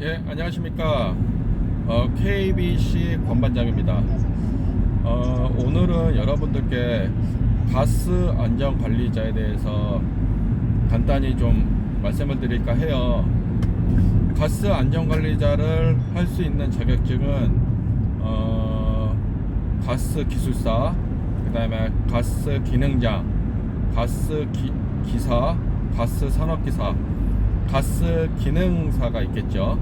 예, 안녕하십니까. 어, KBC 권반장입니다. 어, 오늘은 여러분들께 가스 안전 관리자에 대해서 간단히 좀 말씀을 드릴까 해요. 가스 안전 관리자를 할 수 있는 자격증은 어, 가스 기술사, 그 다음에 가스 기능장, 가스 기, 기사, 가스 산업기사, 가스 기능사가 있겠죠.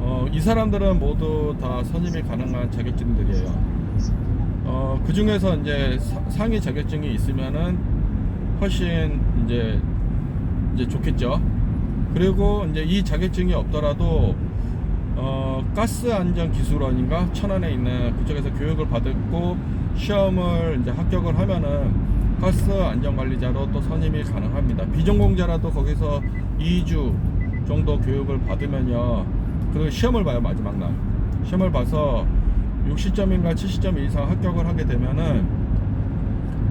어, 이 사람들은 모두 다 선임이 가능한 자격증들이에요. 어, 그 중에서 이제 사- 상위 자격증이 있으면은 훨씬 이제 이제 좋겠죠. 그리고 이제 이 자격증이 없더라도 어, 가스 안전 기술원인가 천안에 있는 그쪽에서 교육을 받고 시험을 이제 합격을 하면은 가스 안전 관리자로 또 선임이 가능합니다. 비전공자라도 거기서 2주 정도 교육을 받으면요. 그리고 시험을 봐요 마지막 날. 시험을 봐서 60점인가 70점 이상 합격을 하게 되면은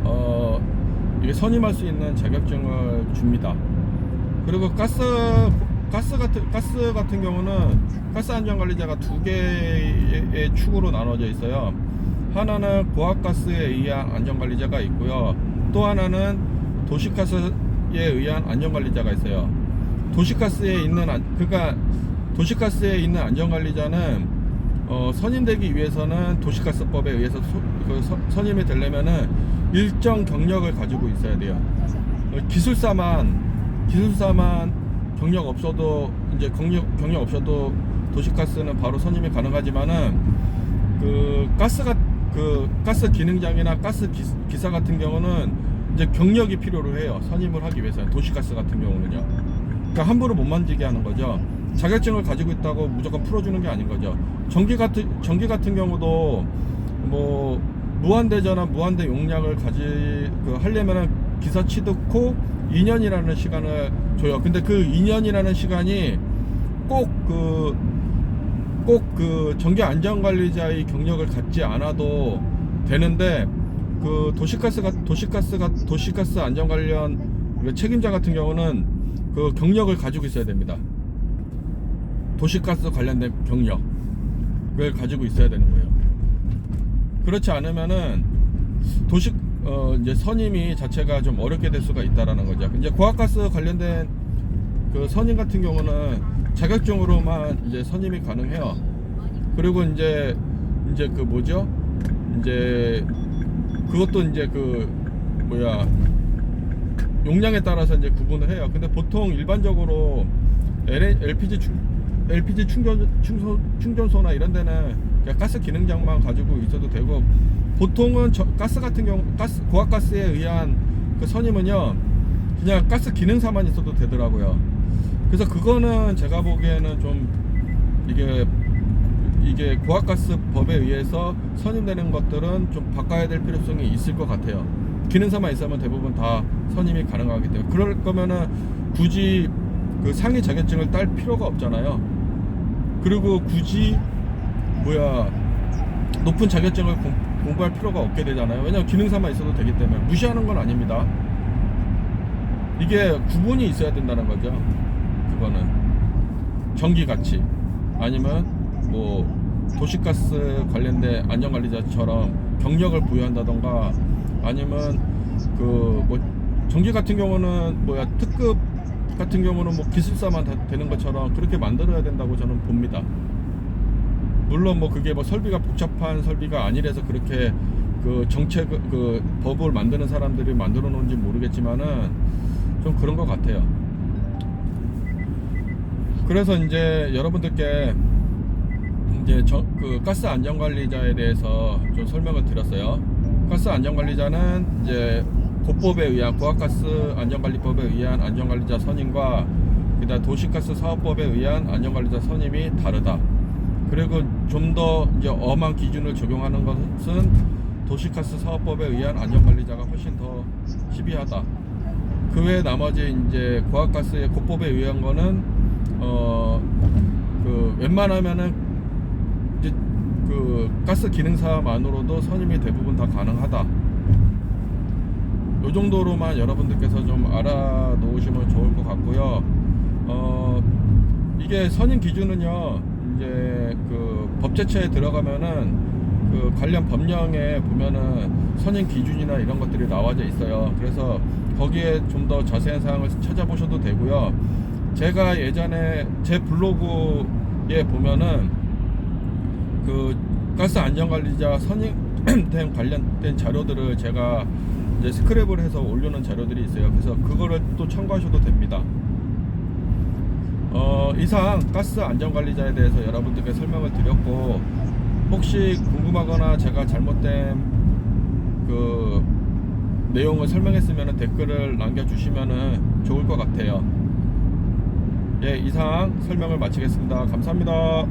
어 이게 선임할 수 있는 자격증을 줍니다. 그리고 가스 가스 같은 가스 같은 경우는 가스 안전 관리자가 두 개의 축으로 나눠져 있어요. 하나는 고압가스에 의한 안전 관리자가 있고요. 또 하나는 도시가스에 의한 안전 관리자가 있어요. 도시가스에 있는 안, 그러니까 도시가스에 있는 안전 관리자는 어, 선임되기 위해서는 도시가스법에 의해서 소- 그 서- 선임이 되려면은 일정 경력을 가지고 있어야 돼요. 어, 기술사만 기술사만 경력 없어도 이제 경력 경력 없어도 도시가스는 바로 선임이 가능하지만은 그 가스가 그 가스 기능장이나 가스 기, 기사 같은 경우는 이제 경력이 필요로 해요. 선임을 하기 위해서는 도시가스 같은 경우는요. 그러니까 함부로 못 만지게 하는 거죠. 자격증을 가지고 있다고 무조건 풀어주는 게 아닌 거죠. 전기 같은 전기 같은 경우도 뭐 무한대 전압, 무한대 용량을 가지 그 하려면은 기사 취득 후 2년이라는 시간을 줘요. 근데 그 2년이라는 시간이 꼭 그 꼭그 전기 안전 관리자의 경력을 갖지 않아도 되는데 그 도시가스가 도시가스가 도시가스 안전 관련 그 책임자 같은 경우는 그 경력을 가지고 있어야 됩니다. 도시가스 관련된 경력을 가지고 있어야 되는 거예요. 그렇지 않으면은 도시 어 이제 선임이 자체가 좀 어렵게 될 수가 있다라는 거죠. 이제 고압가스 관련된 그 선임 같은 경우는 자격증으로만 이제 선임이 가능해요. 그리고 이제 이제 그 뭐죠? 이제 그것도 이제 그 뭐야 용량에 따라서 이제 구분을 해요. 근데 보통 일반적으로 LPG 충 LPG 충전 충소, 충전 소나 이런 데는 가스 기능장만 가지고 있어도 되고 보통은 저, 가스 같은 경우 가스 고압가스에 의한 그 선임은요 그냥 가스 기능사만 있어도 되더라고요. 그래서 그거는 제가 보기에는 좀 이게 이게 고압가스 법에 의해서 선임되는 것들은 좀 바꿔야 될 필요성이 있을 것 같아요. 기능사만 있으면 대부분 다 선임이 가능하기 때문에 그럴 거면은 굳이 그 상위 자격증을 딸 필요가 없잖아요. 그리고 굳이 뭐야 높은 자격증을 공, 공부할 필요가 없게 되잖아요. 왜냐면 기능사만 있어도 되기 때문에 무시하는 건 아닙니다. 이게 구분이 있어야 된다는 거죠. 그거는 전기같이 아니면 뭐 도시가스 관련된 안전관리자처럼 경력을 부여한다던가 아니면 그 뭐 전기 같은 경우는 뭐야 특급 같은 경우는 뭐 기술사만 다 되는 것처럼 그렇게 만들어야 된다고 저는 봅니다. 물론 뭐 그게 뭐 설비가 복잡한 설비가 아니라서 그렇게 그 정책 그 법을 만드는 사람들이 만들어 놓은지 모르겠지만은 좀 그런 것 같아요. 그래서 이제 여러분들께 이제 저, 그 가스 안전 관리자에 대해서 좀 설명을 드렸어요. 가스 안전 관리자는 이제 고법에 의한 고압가스 안전관리법에 의한 안전관리자 선임과 그다음 도시가스 사업법에 의한 안전관리자 선임이 다르다. 그리고 좀 더 이제 엄한 기준을 적용하는 것은 도시가스 사업법에 의한 안전관리자가 훨씬 더 시비하다. 그 외 나머지 이제 고압가스의 고법에 의한 거는 어 그 웬만하면은 이제 그 가스 기능사만으로도 선임이 대부분 다 가능하다. 요 정도로만 여러분들께서 좀 알아놓으시면 좋을 것 같고요. 어, 이게 선임 기준은요 이제 그 법제처에 들어가면은 그 관련 법령에 보면은 선임 기준이나 이런 것들이 나와져 있어요. 그래서 거기에 좀 더 자세한 사항을 찾아보셔도 되고요. 제가 예전에 제 블로그에 보면은 그 가스 안전관리자 선임된 관련된 자료들을 제가 이제 스크랩을 해서 올려놓은 자료들이 있어요. 그래서 그거를 또 참고하셔도 됩니다. 어, 이상 가스 안전관리자에 대해서 여러분들께 설명을 드렸고 혹시 궁금하거나 제가 잘못된 그 내용을 설명했으면 댓글을 남겨주시면 좋을 것 같아요. 예, 이상 설명을 마치겠습니다. 감사합니다.